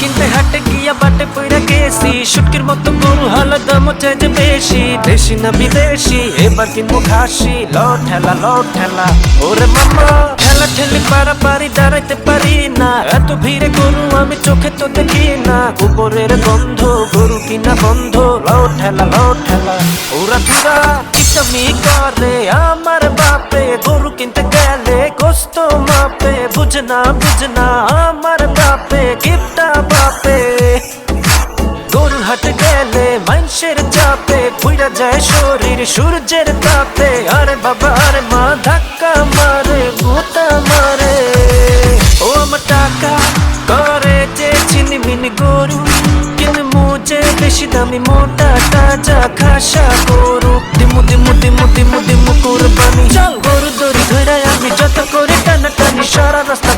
কিনতে হাটে গিয়া বাটে পইরা গেছি। শুটকির মতো গরু হলো দাম চাই যে বেশি দেশি না বিদেশি, এবার কিনবো খাসি। লো ঠেলা লো ঠেলা। ওরে মামা, ঠেলা পারা পারি দাঁড়াইতে পারি না। এত ভিড়ে গরু আমি চোখে তো দেখি না। গোবরের গন্ধ, গরু কিনা বন্ধ। লো ঠেলা লো ঠেলা। ওরা ধুরা করে, আমার বাপে গরু কিনতে গেলে কষ্ট মাপে। বুঝনা বুঝনা, আমার বাপে গেলে মানুষের চাপে পুরা যায় শরীর, সূর্যের তাপে। আরে বাবা, আরে মা, ধাক্কা মারে, গোতা মারে। ও আমার টাকা করে যে চিনমিন গরু কিন্তু মুজে বেশি দামি মোটা, তাজা খাসা গরু।